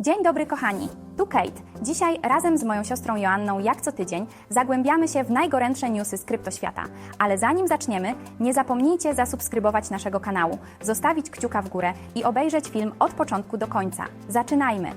Dzień dobry, kochani. Tu Kate. Dzisiaj razem z moją siostrą Joanną, jak co tydzień, zagłębiamy się w najgorętsze newsy z kryptoświata. Ale zanim zaczniemy, nie zapomnijcie zasubskrybować naszego kanału, zostawić kciuka w górę i obejrzeć film od początku do końca. Zaczynajmy!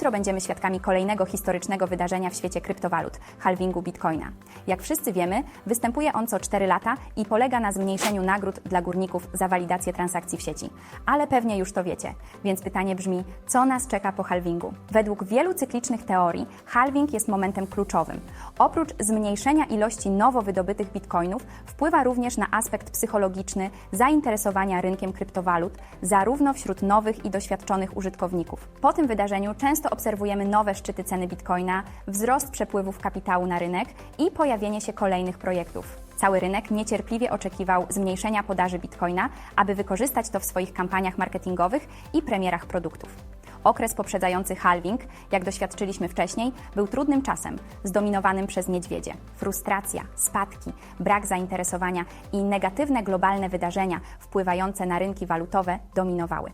Jutro będziemy świadkami kolejnego historycznego wydarzenia w świecie kryptowalut halvingu bitcoina. Jak wszyscy wiemy, występuje on co 4 lata i polega na zmniejszeniu nagród dla górników za walidację transakcji w sieci. Ale pewnie już to wiecie, więc pytanie brzmi: co nas czeka po halvingu? Według wielu cyklicznych teorii, halving jest momentem kluczowym. Oprócz zmniejszenia ilości nowo wydobytych bitcoinów, wpływa również na aspekt psychologiczny zainteresowania rynkiem kryptowalut, zarówno wśród nowych i doświadczonych użytkowników. Po tym wydarzeniu często obserwujemy nowe szczyty ceny bitcoina, wzrost przepływów kapitału na rynek i pojawienie się kolejnych projektów. Cały rynek niecierpliwie oczekiwał zmniejszenia podaży bitcoina, aby wykorzystać to w swoich kampaniach marketingowych i premierach produktów. Okres poprzedzający halving, jak doświadczyliśmy wcześniej, był trudnym czasem, zdominowanym przez niedźwiedzie. Frustracja, spadki, brak zainteresowania i negatywne globalne wydarzenia wpływające na rynki walutowe dominowały.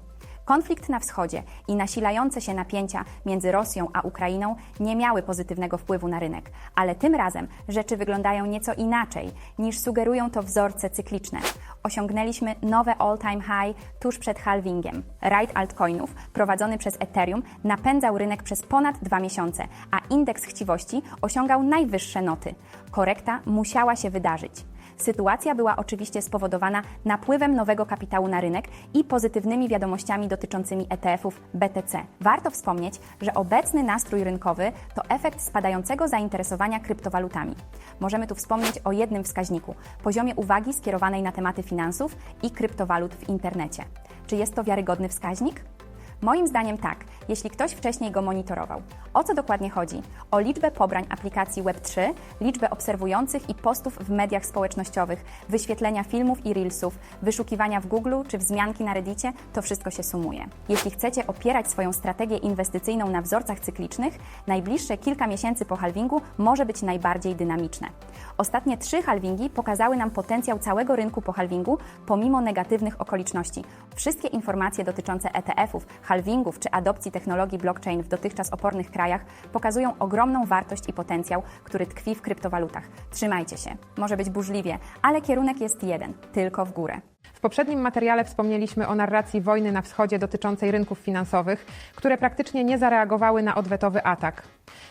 Konflikt na wschodzie i nasilające się napięcia między Rosją a Ukrainą nie miały pozytywnego wpływu na rynek, ale tym razem rzeczy wyglądają nieco inaczej niż sugerują to wzorce cykliczne. Osiągnęliśmy nowe all-time high tuż przed halvingiem. Raid altcoinów prowadzony przez Ethereum napędzał rynek przez ponad dwa miesiące, a indeks chciwości osiągał najwyższe noty. Korekta musiała się wydarzyć. Sytuacja była oczywiście spowodowana napływem nowego kapitału na rynek i pozytywnymi wiadomościami dotyczącymi ETF-ów BTC. Warto wspomnieć, że obecny nastrój rynkowy to efekt spadającego zainteresowania kryptowalutami. Możemy tu wspomnieć o jednym wskaźniku poziomie uwagi skierowanej na tematy finansów i kryptowalut w internecie. Czy jest to wiarygodny wskaźnik? Moim zdaniem tak, jeśli ktoś wcześniej go monitorował. O co dokładnie chodzi? O liczbę pobrań aplikacji Web3, liczbę obserwujących i postów w mediach społecznościowych, wyświetlenia filmów i reelsów, wyszukiwania w Google czy wzmianki na Reddicie, to wszystko się sumuje. Jeśli chcecie opierać swoją strategię inwestycyjną na wzorcach cyklicznych, najbliższe kilka miesięcy po halvingu może być najbardziej dynamiczne. Ostatnie trzy halvingi pokazały nam potencjał całego rynku po halvingu, pomimo negatywnych okoliczności. Wszystkie informacje dotyczące ETF-ów, halvingów czy adopcji technologii blockchain w dotychczas opornych krajach pokazują ogromną wartość i potencjał, który tkwi w kryptowalutach. Trzymajcie się. Może być burzliwie, ale kierunek jest jeden tylko w górę. W poprzednim materiale wspomnieliśmy o narracji wojny na wschodzie dotyczącej rynków finansowych, które praktycznie nie zareagowały na odwetowy atak.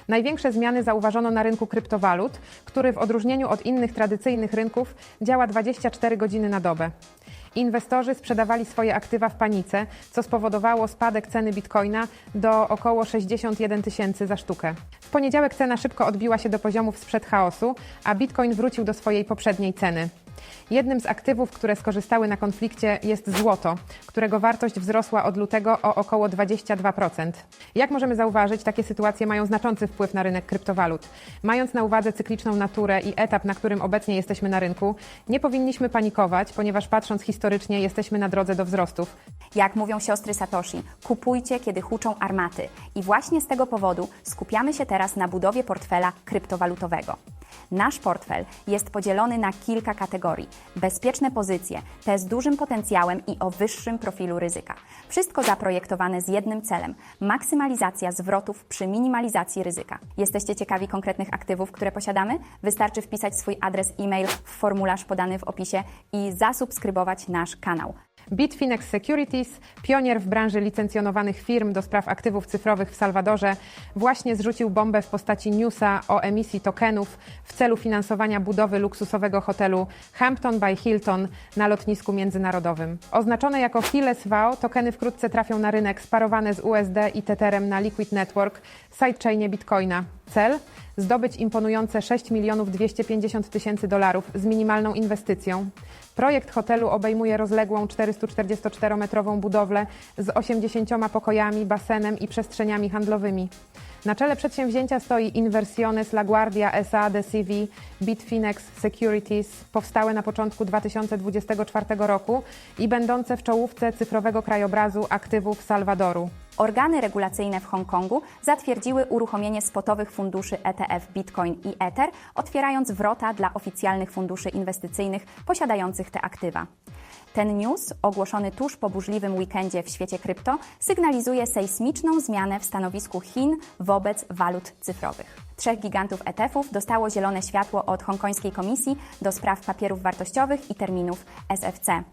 Największe zmiany zauważono na rynku kryptowalut, który w odróżnieniu od innych tradycyjnych rynków działa 24 godziny na dobę. Inwestorzy sprzedawali swoje aktywa w panice, co spowodowało spadek ceny bitcoina do około 61 tysięcy za sztukę. W poniedziałek cena szybko odbiła się do poziomów sprzed chaosu, a bitcoin wrócił do swojej poprzedniej ceny. Jednym z aktywów, które skorzystały na konflikcie jest złoto, którego wartość wzrosła od lutego o około 22%. Jak możemy zauważyć, takie sytuacje mają znaczący wpływ na rynek kryptowalut. Mając na uwadze cykliczną naturę i etap, na którym obecnie jesteśmy na rynku, nie powinniśmy panikować, ponieważ patrząc historycznie jesteśmy na drodze do wzrostów. Jak mówią siostry Satoshi, kupujcie, kiedy huczą armaty. I właśnie z tego powodu skupiamy się teraz na budowie portfela kryptowalutowego. Nasz portfel jest podzielony na kilka kategorii. Bezpieczne pozycje, te z dużym potencjałem i o wyższym profilu ryzyka. Wszystko zaprojektowane z jednym celem maksymalizacja zwrotów przy minimalizacji ryzyka. Jesteście ciekawi konkretnych aktywów, które posiadamy? Wystarczy wpisać swój adres e-mail w formularz podany w opisie i zasubskrybować nasz kanał. Bitfinex Securities, pionier w branży licencjonowanych firm do spraw aktywów cyfrowych w Salwadorze, właśnie zrzucił bombę w postaci newsa o emisji tokenów w celu finansowania budowy luksusowego hotelu Hampton by Hilton na lotnisku międzynarodowym. Oznaczone jako Hiles VAO, tokeny wkrótce trafią na rynek sparowane z USD i Tetherem na Liquid Network, sidechainie Bitcoina. Cel? Zdobyć imponujące 6 milionów 250 tysięcy dolarów z minimalną inwestycją. Projekt hotelu obejmuje rozległą 444-metrową budowlę z 80 pokojami, basenem i przestrzeniami handlowymi. Na czele przedsięwzięcia stoi Inversiones LaGuardia S.A. de CV Bitfinex Securities, powstałe na początku 2024 roku i będące w czołówce cyfrowego krajobrazu aktywów Salwadoru. Organy regulacyjne w Hongkongu zatwierdziły uruchomienie spotowych funduszy ETF Bitcoin i Ether, otwierając wrota dla oficjalnych funduszy inwestycyjnych posiadających te aktywa. Ten news, ogłoszony tuż po burzliwym weekendzie w świecie krypto, sygnalizuje sejsmiczną zmianę w stanowisku Chin wobec walut cyfrowych. Trzech gigantów ETF-ów dostało zielone światło od hongkońskiej komisji do spraw papierów wartościowych i terminów SFC.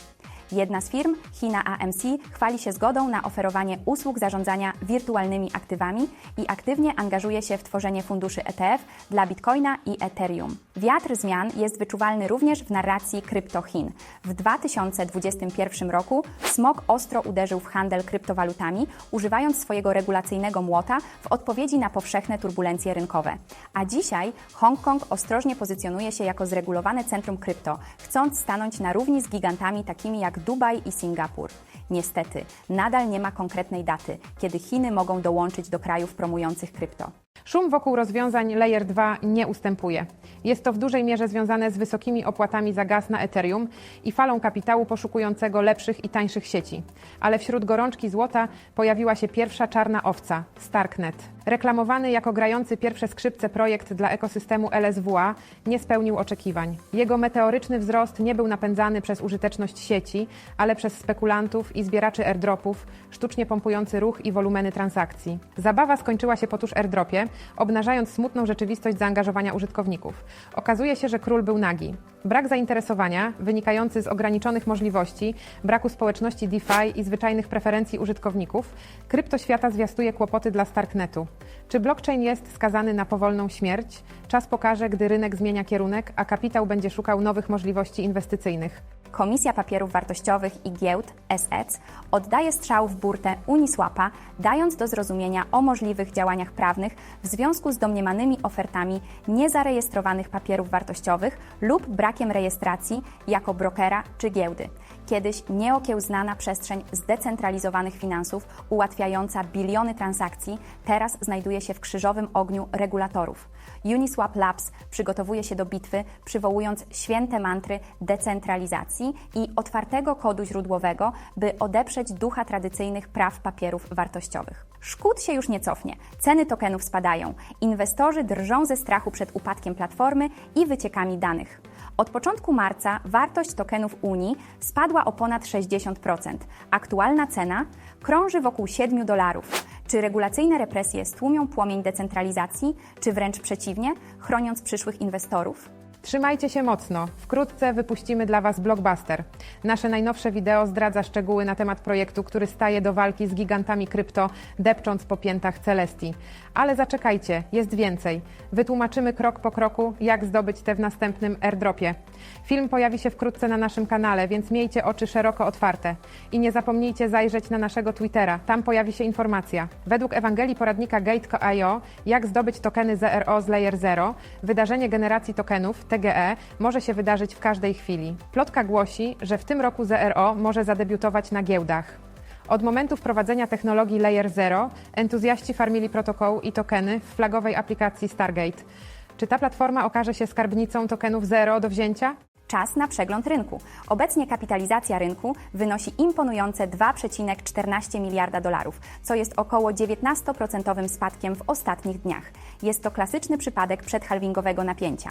Jedna z firm, China AMC, chwali się zgodą na oferowanie usług zarządzania wirtualnymi aktywami i aktywnie angażuje się w tworzenie funduszy ETF dla Bitcoina i Ethereum. Wiatr zmian jest wyczuwalny również w narracji krypto Chin. W 2021 roku smog ostro uderzył w handel kryptowalutami, używając swojego regulacyjnego młota w odpowiedzi na powszechne turbulencje rynkowe. A dzisiaj Hongkong ostrożnie pozycjonuje się jako zregulowane centrum krypto, chcąc stanąć na równi z gigantami takimi jak Dubaj i Singapur. Niestety, nadal nie ma konkretnej daty, kiedy Chiny mogą dołączyć do krajów promujących krypto. Szum wokół rozwiązań Layer 2 nie ustępuje. Jest to w dużej mierze związane z wysokimi opłatami za gaz na Ethereum i falą kapitału poszukującego lepszych i tańszych sieci. Ale wśród gorączki złota pojawiła się pierwsza czarna owca Starknet. Reklamowany jako grający pierwsze skrzypce projekt dla ekosystemu LSWA nie spełnił oczekiwań. Jego meteoryczny wzrost nie był napędzany przez użyteczność sieci, ale przez spekulantów i zbieraczy airdropów, sztucznie pompujący ruch i wolumeny transakcji. Zabawa skończyła się po tuż airdropie, obnażając smutną rzeczywistość zaangażowania użytkowników. Okazuje się, że król był nagi. Brak zainteresowania, wynikający z ograniczonych możliwości, braku społeczności DeFi i zwyczajnych preferencji użytkowników, kryptoświata zwiastuje kłopoty dla Starknetu. Czy blockchain jest skazany na powolną śmierć? Czas pokaże, gdy rynek zmienia kierunek, a kapitał będzie szukał nowych możliwości inwestycyjnych. Komisja Papierów Wartościowych i Giełd SEC oddaje strzał w burtę Uniswapa, dając do zrozumienia o możliwych działaniach prawnych w związku z domniemanymi ofertami niezarejestrowanych papierów wartościowych lub brakiem rejestracji jako brokera czy giełdy. Kiedyś nieokiełznana przestrzeń zdecentralizowanych finansów, ułatwiająca biliony transakcji, teraz znajduje się w krzyżowym ogniu regulatorów. Uniswap Labs przygotowuje się do bitwy, przywołując święte mantry decentralizacji i otwartego kodu źródłowego, by odeprzeć ducha tradycyjnych praw papierów wartościowych. Szkód się już nie cofnie, ceny tokenów spadają, inwestorzy drżą ze strachu przed upadkiem platformy i wyciekami danych. Od początku marca wartość tokenów Unii spadła o ponad 60%. Aktualna cena krąży wokół 7 dolarów. Czy regulacyjne represje stłumią płomień decentralizacji, czy wręcz przeciwnie, chroniąc przyszłych inwestorów? Trzymajcie się mocno. Wkrótce wypuścimy dla Was blockbuster. Nasze najnowsze wideo zdradza szczegóły na temat projektu, który staje do walki z gigantami krypto, depcząc po piętach Celestii. Ale zaczekajcie, jest więcej. Wytłumaczymy krok po kroku, jak zdobyć te w następnym airdropie. Film pojawi się wkrótce na naszym kanale, więc miejcie oczy szeroko otwarte. I nie zapomnijcie zajrzeć na naszego Twittera, tam pojawi się informacja. Według Ewangelii poradnika Gate.io, jak zdobyć tokeny ZRO z Layer 0, wydarzenie generacji tokenów, TGE, może się wydarzyć w każdej chwili. Plotka głosi, że w tym roku ZRO może zadebiutować na giełdach. Od momentu wprowadzenia technologii Layer 0 entuzjaści farmili protokołu i tokeny w flagowej aplikacji Stargate. Czy ta platforma okaże się skarbnicą tokenów Zero do wzięcia? Czas na przegląd rynku. Obecnie kapitalizacja rynku wynosi imponujące 2,14 miliarda dolarów, co jest około 19% spadkiem w ostatnich dniach. Jest to klasyczny przypadek przedhalvingowego napięcia.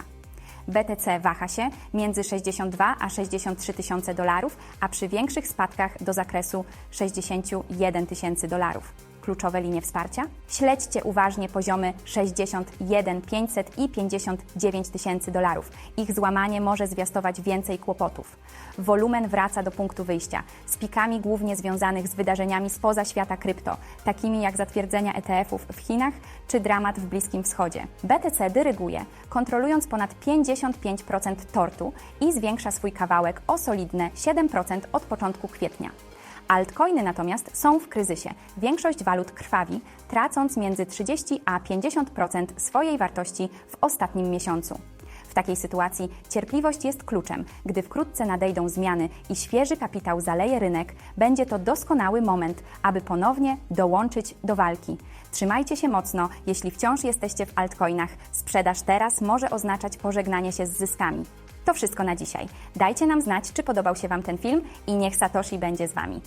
BTC waha się między 62 a 63 tysiące dolarów, a przy większych spadkach do zakresu 61 tysięcy dolarów. Kluczowe linie wsparcia? Śledźcie uważnie poziomy 61 500 i 59 tysięcy dolarów. Ich złamanie może zwiastować więcej kłopotów. Wolumen wraca do punktu wyjścia, z pikami głównie związanych z wydarzeniami spoza świata krypto, takimi jak zatwierdzenia ETF-ów w Chinach czy dramat w Bliskim Wschodzie. BTC dyryguje, kontrolując ponad 55% tortu i zwiększa swój kawałek o solidne 7% od początku kwietnia. Altcoiny natomiast są w kryzysie. Większość walut krwawi, tracąc między 30 a 50% swojej wartości w ostatnim miesiącu. W takiej sytuacji cierpliwość jest kluczem. Gdy wkrótce nadejdą zmiany i świeży kapitał zaleje rynek, będzie to doskonały moment, aby ponownie dołączyć do walki. Trzymajcie się mocno, jeśli wciąż jesteście w altcoinach. Sprzedaż teraz może oznaczać pożegnanie się z zyskami. To wszystko na dzisiaj. Dajcie nam znać, czy podobał się Wam ten film i niech Satoshi będzie z Wami.